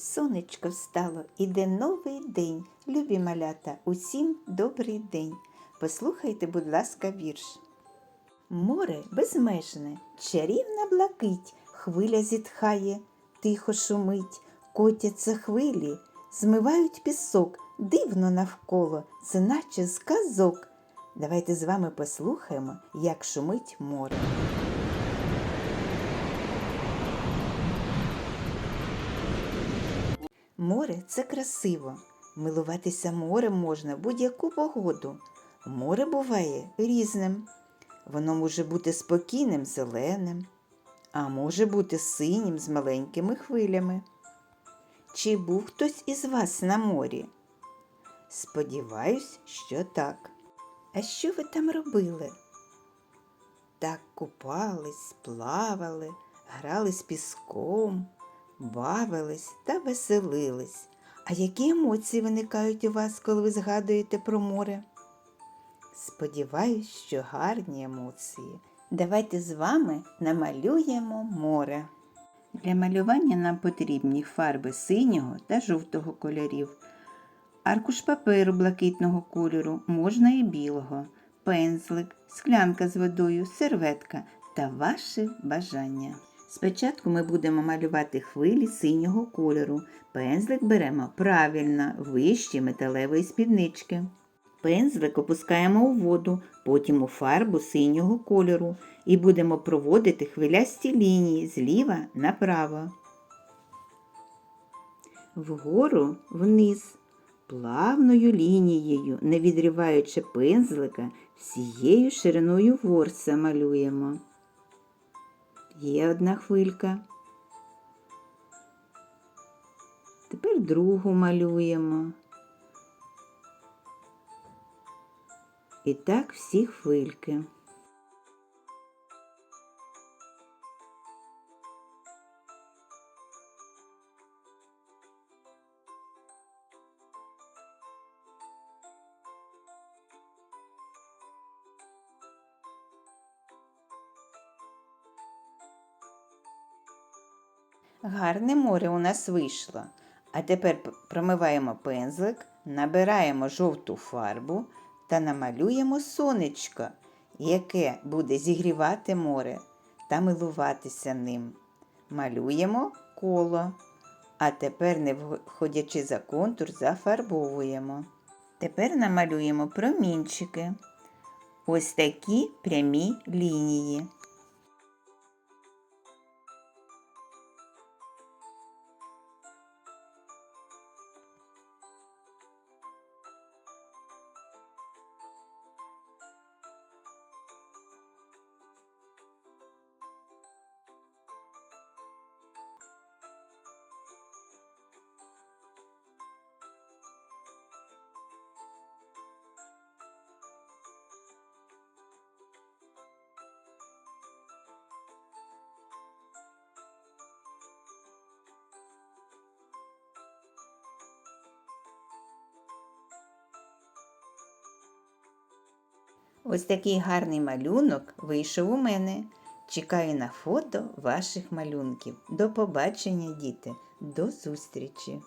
Сонечко встало, іде новий день. Любі малята, усім добрий день. Послухайте, будь ласка, вірш. Море безмежне, чарівна блакить, хвиля зітхає, тихо шумить, котяться хвилі, змивають пісок, дивно навколо, це наче з казок. Давайте з вами послухаємо, як шумить море. Море це красиво. Милуватися морем можна будь-яку погоду. Море буває різним. Воно може бути спокійним, зеленим, а може бути синім з маленькими хвилями. Чи був хтось із вас на морі? Сподіваюсь, що так. А що ви там робили? Так купались, плавали, грали з піском, бавились та веселились. А які емоції виникають у вас, коли ви згадуєте про море? Сподіваюсь, що гарні емоції. Давайте з вами намалюємо море. Для малювання нам потрібні фарби синього та жовтого кольорів, аркуш паперу блакитного кольору, можна і білого, пензлик, склянка з водою, серветка та ваше бажання. Спочатку ми будемо малювати хвилі синього кольору. Пензлик беремо правильно, вище металевої спіднички. Пензлик опускаємо у воду, потім у фарбу синього кольору і будемо проводити хвилясті лінії зліва направо. Вгору вниз, плавною лінією, не відриваючи пензлика, всією шириною ворса малюємо. Є одна хвилька. Тепер другу малюємо. І так всі хвильки. Гарне море у нас вийшло. А тепер промиваємо пензлик, набираємо жовту фарбу та намалюємо сонечко, яке буде зігрівати море та милуватися ним. Малюємо коло, а тепер, не входячи за контур, зафарбовуємо. Тепер намалюємо промінчики. Ось такі прямі лінії. Ось такий гарний малюнок вийшов у мене. Чекаю на фото ваших малюнків. До побачення, діти. До зустрічі!